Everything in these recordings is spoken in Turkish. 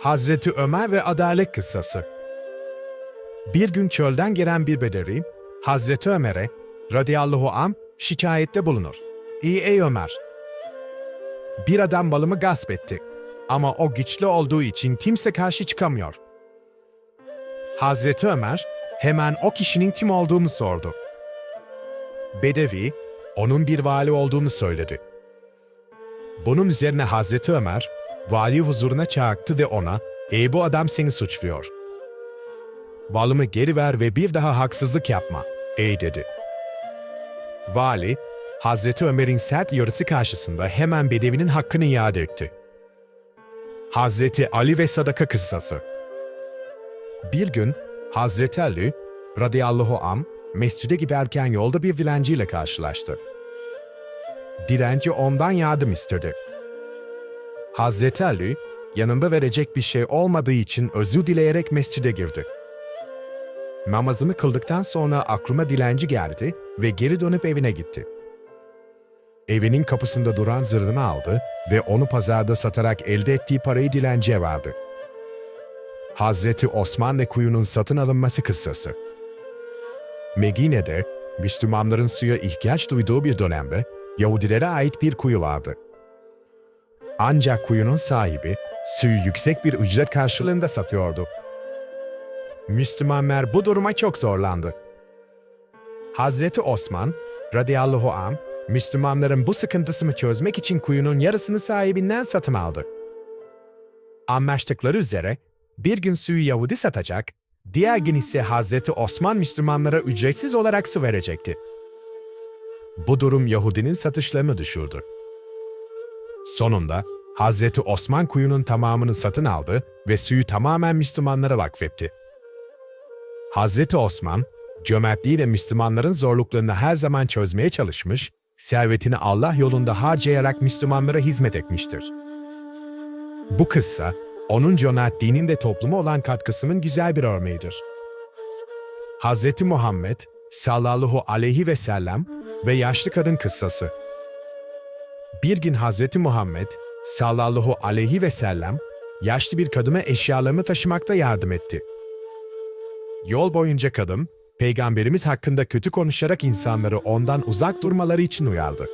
Hazreti Ömer ve Adalet Kıssası Bir gün çölden gelen bir bedevi, Hazreti Ömer'e radıyallahu an şikayette bulunur. İyi ey Ömer! Bir adam malımı gasp etti. Ama o güçlü olduğu için kimse karşı çıkamıyor. Hazreti Ömer hemen o kişinin kim olduğunu sordu. Bedevi, onun bir vali olduğunu söyledi. Bunun üzerine Hazreti Ömer, vali huzuruna çağırdı ve ona, ''Ey bu adam seni suçluyor. Valımı geri ver ve bir daha haksızlık yapma.'' ey dedi. Vali, Hazreti Ömer'in sert yarısı karşısında hemen Bedevi'nin hakkını iade etti. Hazreti Ali ve Sadaka Kıssası Bir gün Hazreti Ali, radıyallahu an, mescide giderken yolda bir dilenciyle karşılaştı. Dilenci ondan yardım istedi. Hazreti Ali, yanında verecek bir şey olmadığı için özür dileyerek mescide girdi. Namazını kıldıktan sonra aklıma dilenci geldi ve geri dönüp evine gitti. Evinin kapısında duran zırhını aldı ve onu pazarda satarak elde ettiği parayı dilenciye verdi. Hazreti Osman kuyunun satın alınması kıssası. Medine'de Müslümanların suya ihtiyaç duyduğu bir dönemde Yahudilere ait bir kuyu vardı. Ancak kuyunun sahibi suyu yüksek bir ücret karşılığında satıyordu. Müslümanlar bu duruma çok zorlandı. Hazreti Osman, radıyallahu an, Müslümanların bu sıkıntısını çözmek için kuyunun yarısını sahibinden satın aldı. Anlaştıkları üzere bir gün suyu Yahudi satacak, diğer gün ise Hazreti Osman Müslümanlara ücretsiz olarak su verecekti. Bu durum Yahudinin satışlarını düşürdü. Sonunda Hazreti Osman kuyunun tamamını satın aldı ve suyu tamamen Müslümanlara vakfetti. Hazreti Osman, cömertliğiyle Müslümanların zorluklarını her zaman çözmeye çalışmış, servetini Allah yolunda harcayarak Müslümanlara hizmet etmiştir. Bu kıssa, onun cömertliğinin de topluma olan katkısının güzel bir örneğidir. Hazreti Muhammed sallallahu aleyhi ve sellem ve yaşlı kadın kıssası. Bir gün Hazreti Muhammed sallallahu aleyhi ve sellem yaşlı bir kadına eşyalarını taşımakta yardım etti. Yol boyunca kadın, peygamberimiz hakkında kötü konuşarak insanları ondan uzak durmaları için uyardı.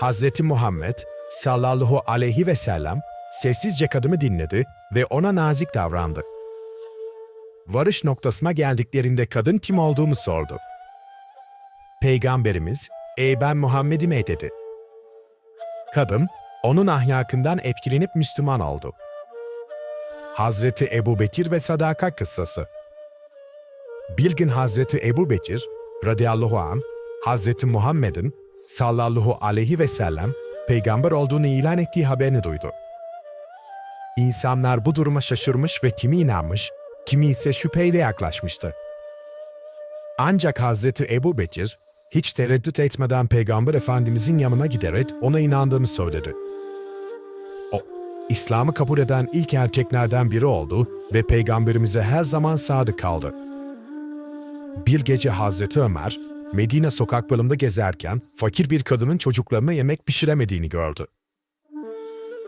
Hazreti Muhammed sallallahu aleyhi ve sellem sessizce kadını dinledi ve ona nazik davrandı. Varış noktasına geldiklerinde kadın kim olduğunu sordu. Peygamberimiz, ''Ey ben Muhammed'im dedi. Kadın, onun ahlakından etkilenip Müslüman oldu. Hazreti Ebu Bekir ve Sadaka Kıssası Bir gün Hazreti Ebu Bekir, radıyallahu an, Hazreti Muhammed'in sallallahu aleyhi ve sellem peygamber olduğunu ilan ettiği haberini duydu. İnsanlar bu duruma şaşırmış ve kimi inanmış, kimi ise şüpheyle yaklaşmıştı. Ancak Hazreti Ebu Bekir, hiç tereddüt etmeden Peygamber Efendimizin yanına giderek ona inandığını söyledi. O, İslam'ı kabul eden ilk erkeklerden biri oldu ve Peygamberimize her zaman sadık kaldı. Bir gece Hazreti Ömer, Medine sokaklarında gezerken fakir bir kadının çocuklarına yemek pişiremediğini gördü.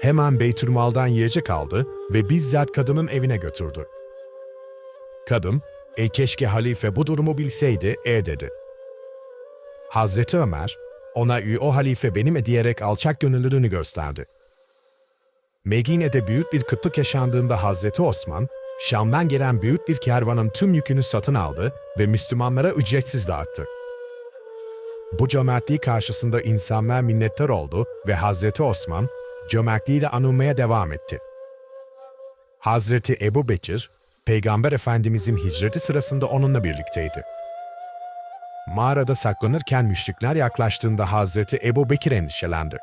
Hemen Beytülmal'dan yiyecek aldı ve bizzat kadının evine götürdü. Kadın, ''Ey keşke halife bu durumu bilseydi'' e dedi. Hazreti Ömer, ona "Ü, o halife benim diyerek alçak gönüllülüğünü gösterdi. Medine'de büyük bir kıtlık yaşandığında Hazreti Osman, Şam'dan gelen büyük bir kervanın tüm yükünü satın aldı ve Müslümanlara ücretsiz dağıttı. Bu cömertliği karşısında insanlar minnettar oldu ve Hazreti Osman, cömertliğiyle anılmaya devam etti. Hazreti Ebu Bekir, Peygamber Efendimizin hicreti sırasında onunla birlikteydi. Mağarada saklanırken müşrikler yaklaştığında Hazreti Ebu Bekir endişelendi.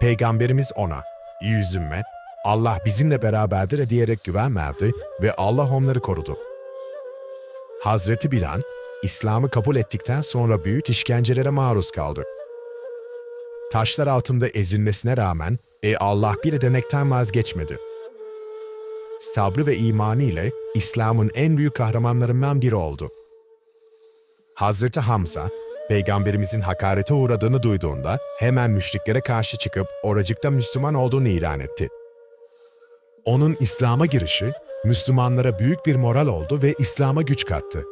Peygamberimiz ona, "İyi Allah bizimle beraberdir diyerek güven verdi ve Allah onları korudu. Hazreti Bilal, İslam'ı kabul ettikten sonra büyük işkencelere maruz kaldı. Taşlar altında ezilmesine rağmen e Allah bir denekten vazgeçmedi. Sabrı ve imanı ile İslam'ın en büyük kahramanlarından biri oldu. Hazreti Hamza, Peygamberimizin hakarete uğradığını duyduğunda hemen müşriklere karşı çıkıp oracıkta Müslüman olduğunu ilan etti. Onun İslam'a girişi, Müslümanlara büyük bir moral oldu ve İslam'a güç kattı.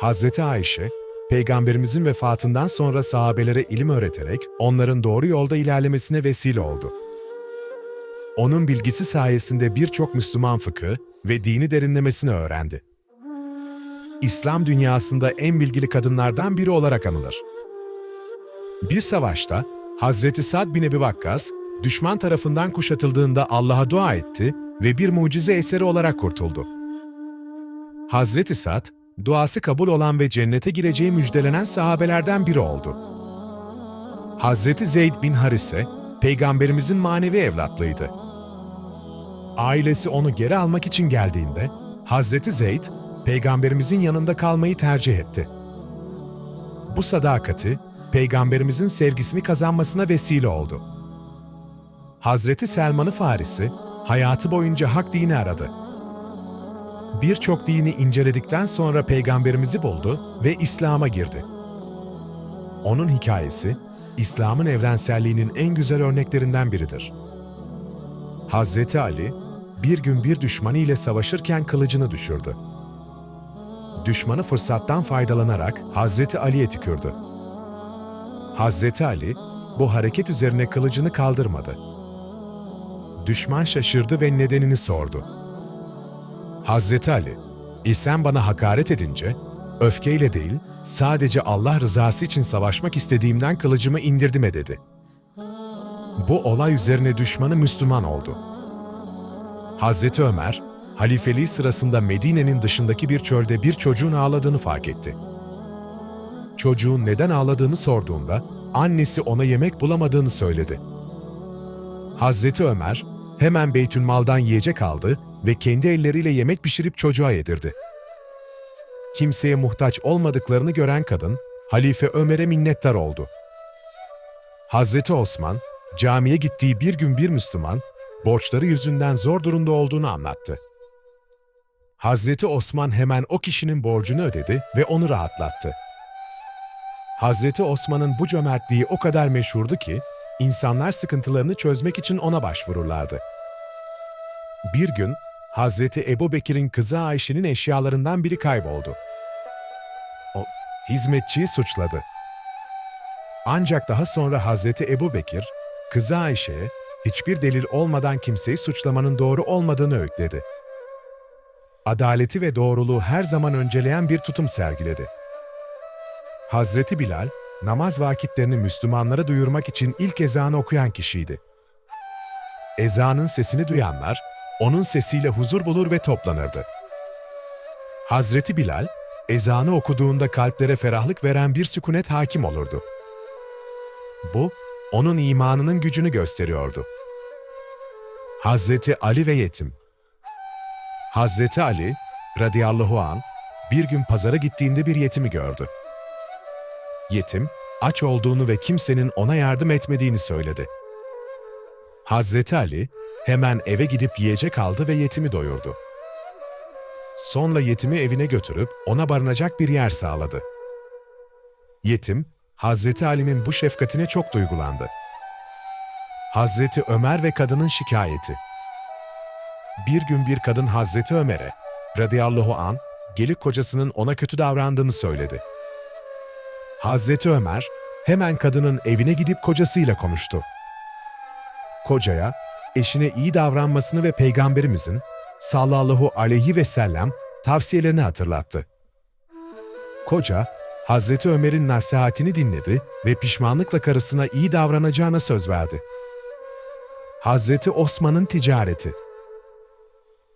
Hazreti Ayşe, Peygamberimizin vefatından sonra sahabelere ilim öğreterek onların doğru yolda ilerlemesine vesile oldu. Onun bilgisi sayesinde birçok Müslüman fıkı ve dini derinlemesine öğrendi. İslam dünyasında en bilgili kadınlardan biri olarak anılır. Bir savaşta Hazreti Sad bin Ebi Vakkas, düşman tarafından kuşatıldığında Allah'a dua etti ve bir mucize eseri olarak kurtuldu. Hazreti Sad, duası kabul olan ve cennete gireceği müjdelenen sahabelerden biri oldu. Hazreti Zeyd bin Harise, Peygamberimizin manevi evlatlığıydı. Ailesi onu geri almak için geldiğinde, Hazreti Zeyd, Peygamberimizin yanında kalmayı tercih etti. Bu sadakati, Peygamberimizin sevgisini kazanmasına vesile oldu. Hazreti Selman-ı Farisi, hayatı boyunca hak dini aradı. Birçok dini inceledikten sonra Peygamberimizi buldu ve İslam'a girdi. Onun hikayesi, İslam'ın evrenselliğinin en güzel örneklerinden biridir. Hazreti Ali, bir gün bir düşmanı ile savaşırken kılıcını düşürdü. Düşmanı fırsattan faydalanarak Hazreti Ali'ye tükürdü. Hazreti Ali, bu hareket üzerine kılıcını kaldırmadı. Düşman şaşırdı ve nedenini sordu. Hazreti Ali, "E sen bana hakaret edince, öfkeyle değil, sadece Allah rızası için savaşmak istediğimden kılıcımı indirdim dedi. Bu olay üzerine düşmanı Müslüman oldu. Hazreti Ömer, halifeliği sırasında Medine'nin dışındaki bir çölde bir çocuğun ağladığını fark etti. Çocuğun neden ağladığını sorduğunda, annesi ona yemek bulamadığını söyledi. Hazreti Ömer, hemen Beytülmal'dan yiyecek aldı ve kendi elleriyle yemek pişirip çocuğa yedirdi. Kimseye muhtaç olmadıklarını gören kadın, Halife Ömer'e minnettar oldu. Hazreti Osman, camiye gittiği bir gün bir Müslüman, borçları yüzünden zor durumda olduğunu anlattı. Hazreti Osman hemen o kişinin borcunu ödedi ve onu rahatlattı. Hazreti Osman'ın bu cömertliği o kadar meşhurdu ki, insanlar sıkıntılarını çözmek için ona başvururlardı. Bir gün, Hazreti Ebu Bekir'in kızı Ayşe'nin eşyalarından biri kayboldu. O, hizmetçiyi suçladı. Ancak daha sonra Hazreti Ebu Bekir, kızı Ayşe'ye hiçbir delil olmadan kimseyi suçlamanın doğru olmadığını öğütledi. Adaleti ve doğruluğu her zaman önceleyen bir tutum sergiledi. Hazreti Bilal, namaz vakitlerini Müslümanlara duyurmak için ilk ezanı okuyan kişiydi. Ezanın sesini duyanlar, onun sesiyle huzur bulur ve toplanırdı. Hazreti Bilal, ezanı okuduğunda kalplere ferahlık veren bir sükunet hakim olurdu. Bu, onun imanının gücünü gösteriyordu. Hazreti Ali ve Yetim Hazreti Ali, radıyallahu an, bir gün pazara gittiğinde bir yetimi gördü. Yetim, aç olduğunu ve kimsenin ona yardım etmediğini söyledi. Hazreti Ali, hemen eve gidip yiyecek aldı ve yetimi doyurdu. Sonra yetimi evine götürüp ona barınacak bir yer sağladı. Yetim, Hazreti Ali'nin bu şefkatine çok duygulandı. Hazreti Ömer ve kadının şikayeti Bir gün bir kadın Hazreti Ömer'e, radıyallahu an, gelip kocasının ona kötü davrandığını söyledi. Hazreti Ömer, hemen kadının evine gidip kocasıyla konuştu. Kocaya, eşine iyi davranmasını ve Peygamberimizin sallallahu aleyhi ve sellem tavsiyelerini hatırlattı. Koca, Hazreti Ömer'in nasihatini dinledi ve pişmanlıkla karısına iyi davranacağına söz verdi. Hazreti Osman'ın ticareti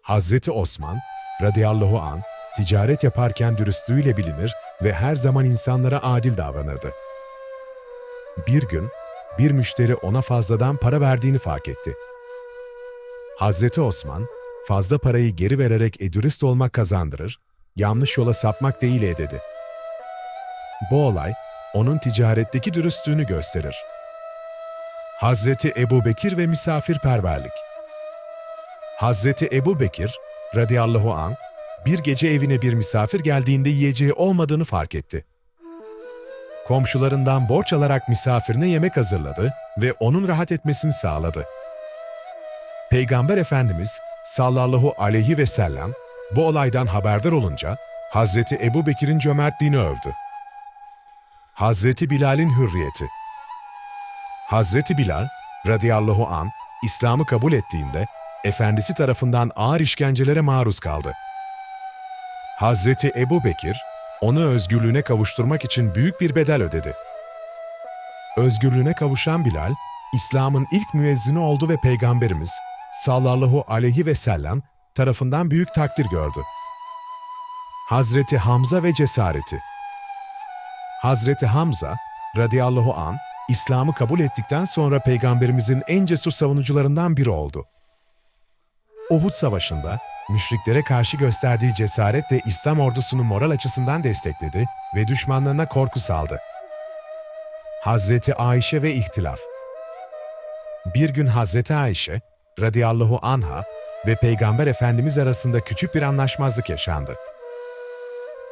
Hazreti Osman, radıyallahu an, ticaret yaparken dürüstlüğüyle bilinir ve her zaman insanlara adil davranırdı. Bir gün, bir müşteri ona fazladan para verdiğini fark etti. Hazreti Osman, fazla parayı geri vererek e dürüst olmak kazandırır, yanlış yola sapmak değil e dedi. Bu olay, onun ticaretteki dürüstlüğünü gösterir. Hazreti Ebu Bekir ve misafirperverlik Hazreti Ebu Bekir, radıyallahu an, bir gece evine bir misafir geldiğinde yiyeceği olmadığını fark etti. Komşularından borç alarak misafirine yemek hazırladı ve onun rahat etmesini sağladı. Peygamber Efendimiz sallallahu aleyhi ve sellem bu olaydan haberdar olunca Hazreti Ebu Bekir'in cömertliğini övdü. Hazreti Bilal'in hürriyeti Hazreti Bilal radıyallahu an İslam'ı kabul ettiğinde efendisi tarafından ağır işkencelere maruz kaldı. Hazreti Ebu Bekir onu özgürlüğüne kavuşturmak için büyük bir bedel ödedi. Özgürlüğüne kavuşan Bilal, İslam'ın ilk müezzini oldu ve Peygamberimiz sallallahu aleyhi ve sellem tarafından büyük takdir gördü. Hazreti Hamza ve cesareti Hazreti Hamza radıyallahu an İslam'ı kabul ettikten sonra Peygamberimizin en cesur savunucularından biri oldu. Uhud Savaşı'nda müşriklere karşı gösterdiği cesaretle İslam ordusunu moral açısından destekledi ve düşmanlarına korku saldı. Hazreti Ayşe ve ihtilaf Bir gün Hazreti Ayşe radıyallahu anha ve Peygamber Efendimiz arasında küçük bir anlaşmazlık yaşandı.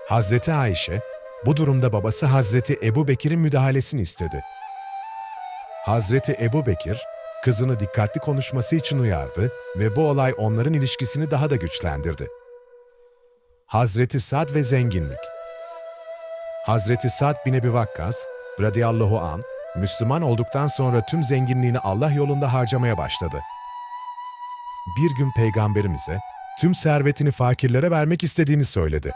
Hazreti Ayşe, bu durumda babası Hazreti Ebu Bekir'in müdahalesini istedi. Hazreti Ebu Bekir, kızını dikkatli konuşması için uyardı ve bu olay onların ilişkisini daha da güçlendirdi. Hazreti Sad ve zenginlik Hazreti Sad bin Ebi Vakkas, radıyallahu an, Müslüman olduktan sonra tüm zenginliğini Allah yolunda harcamaya başladı. Bir gün Peygamberimize tüm servetini fakirlere vermek istediğini söyledi.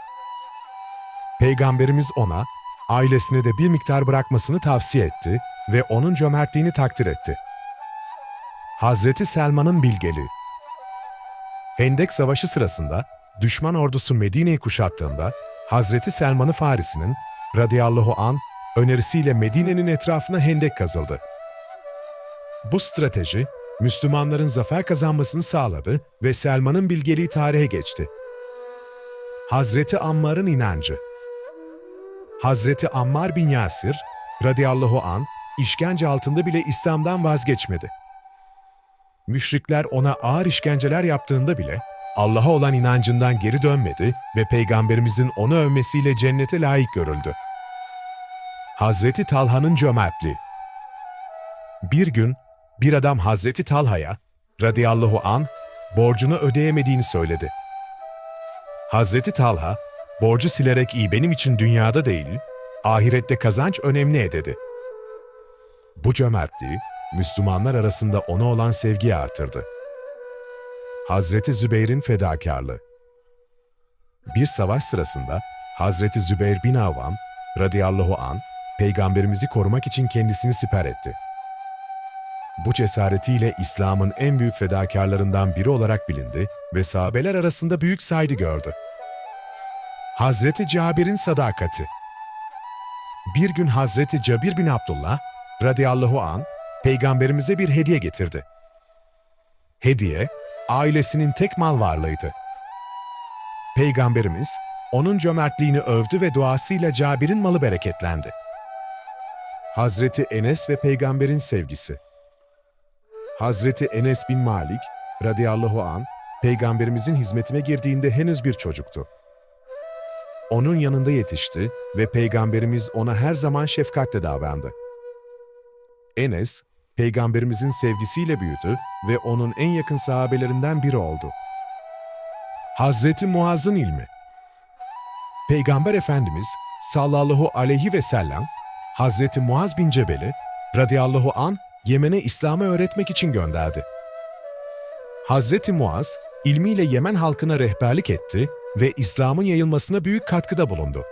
Peygamberimiz ona, ailesine de bir miktar bırakmasını tavsiye etti ve onun cömertliğini takdir etti. Hazreti Selman'ın bilgeliği Hendek Savaşı sırasında düşman ordusu Medine'yi kuşattığında Hazreti Selman-ı Farisi'nin radıyallahu an önerisiyle Medine'nin etrafına hendek kazıldı. Bu strateji Müslümanların zafer kazanmasını sağladı ve Selman'ın bilgeliği tarihe geçti. Hazreti Ammar'ın inancı Hazreti Ammar bin Yasir radıyallahu an işkence altında bile İslam'dan vazgeçmedi. Müşrikler ona ağır işkenceler yaptığında bile Allah'a olan inancından geri dönmedi ve Peygamberimizin onu övmesiyle cennete layık görüldü. Hazreti Talha'nın cömertliği Bir gün bir adam Hazreti Talha'ya radıyallahu an borcunu ödeyemediğini söyledi. Hazreti Talha, borcu silerek iyi benim için dünyada değil, ahirette kazanç önemli dedi. Bu cömertliği, Müslümanlar arasında ona olan sevgiyi artırdı. Hazreti Zübeyir'in fedakarlığı Bir savaş sırasında Hazreti Zübeyir bin Avvam radıyallahu an peygamberimizi korumak için kendisini siper etti. Bu cesaretiyle İslam'ın en büyük fedakarlarından biri olarak bilindi ve sahabeler arasında büyük saygı gördü. Hazreti Cabir'in sadakati Bir gün Hazreti Cabir bin Abdullah radıyallahu an peygamberimize bir hediye getirdi. Hediye, ailesinin tek mal varlığıydı. Peygamberimiz, onun cömertliğini övdü ve duasıyla Cabir'in malı bereketlendi. Hazreti Enes ve Peygamberin sevgisi Hazreti Enes bin Malik, radıyallahu an, Peygamberimizin hizmetine girdiğinde henüz bir çocuktu. Onun yanında yetişti ve Peygamberimiz ona her zaman şefkatle davrandı. Enes, Peygamberimizin sevgisiyle büyüdü ve onun en yakın sahabelerinden biri oldu. Hazreti Muaz'ın ilmi Peygamber Efendimiz sallallahu aleyhi ve sellem, Hazreti Muaz bin Cebel'i radıyallahu an Yemen'e İslam'ı öğretmek için gönderdi. Hazreti Muaz, ilmiyle Yemen halkına rehberlik etti ve İslam'ın yayılmasına büyük katkıda bulundu.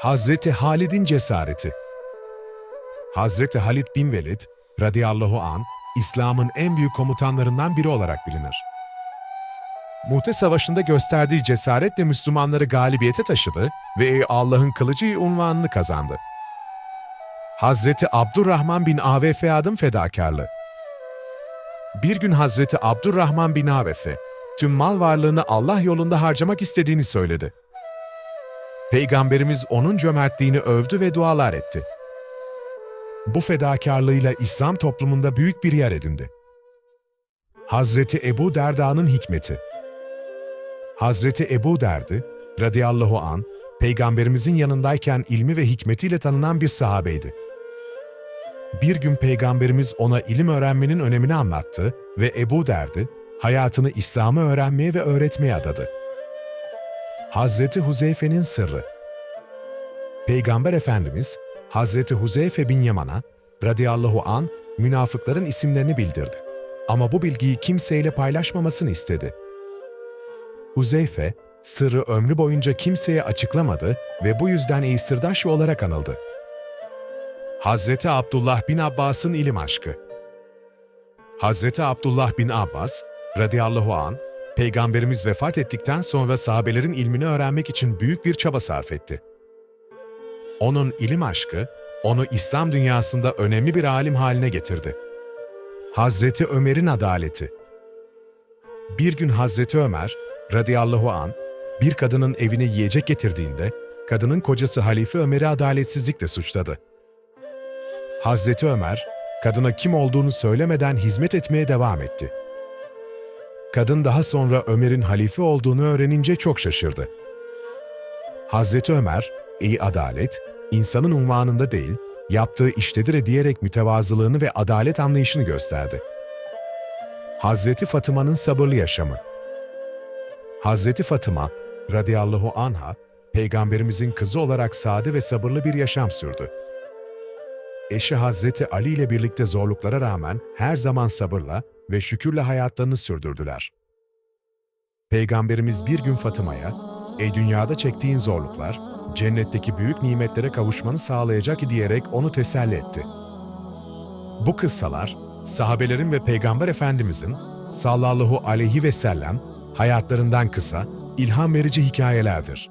Hazreti Halid'in cesareti Hazreti Halid bin Velid, radıyallahu an, İslam'ın en büyük komutanlarından biri olarak bilinir. Muhte Savaşı'nda gösterdiği cesaretle Müslümanları galibiyete taşıdı ve "Ey Allah'ın kılıcı unvanını kazandı. Hazreti Abdurrahman bin Avf adım fedakarlığı. Bir gün Hazreti Abdurrahman bin Avf, tüm mal varlığını Allah yolunda harcamak istediğini söyledi. Peygamberimiz onun cömertliğini övdü ve dualar etti. Bu fedakarlığıyla İslam toplumunda büyük bir yer edindi. Hazreti Ebu Derda'nın hikmeti Hazreti Ebu Derdi, radıyallahu an, Peygamberimizin yanındayken ilmi ve hikmetiyle tanınan bir sahabeydi. bir gün Peygamberimiz ona ilim öğrenmenin önemini anlattı ve Ebu derdi, hayatını İslam'ı öğrenmeye ve öğretmeye adadı. Hazreti Huzeyfe'nin sırrı Peygamber Efendimiz, Hazreti Huzeyfe bin Yaman'a radıyallahu an münafıkların isimlerini bildirdi. Ama bu bilgiyi kimseyle paylaşmamasını istedi. Huzeyfe, sırrı ömrü boyunca kimseye açıklamadı ve bu yüzden iyi sırdaşı olarak anıldı. Hazreti Abdullah bin Abbas'ın ilim aşkı Hazreti Abdullah bin Abbas, radıyallahu an, Peygamberimiz vefat ettikten sonra sahabelerin ilmini öğrenmek için büyük bir çaba sarf etti. Onun ilim aşkı, onu İslam dünyasında önemli bir alim haline getirdi. Hazreti Ömer'in adaleti Bir gün Hazreti Ömer, radıyallahu an, bir kadının evine yiyecek getirdiğinde, kadının kocası Halife Ömer'i adaletsizlikle suçladı. Hazreti Ömer, kadına kim olduğunu söylemeden hizmet etmeye devam etti. Kadın daha sonra Ömer'in halife olduğunu öğrenince çok şaşırdı. Hazreti Ömer, iyi adalet, insanın unvanında değil, yaptığı iştedir diyerek mütevazılığını ve adalet anlayışını gösterdi. Hazreti Fatıma'nın sabırlı yaşamı Hazreti Fatıma, radıyallahu anha, Peygamberimizin kızı olarak sade ve sabırlı bir yaşam sürdü. Eşi Hazreti Ali ile birlikte zorluklara rağmen her zaman sabırla ve şükürle hayatlarını sürdürdüler. Peygamberimiz bir gün Fatıma'ya, "Ey dünyada çektiğin zorluklar, cennetteki büyük nimetlere kavuşmanı sağlayacak" diyerek onu teselli etti. Bu kıssalar, sahabelerin ve Peygamber Efendimizin sallallahu aleyhi ve sellem hayatlarından kısa, ilham verici hikayelerdir.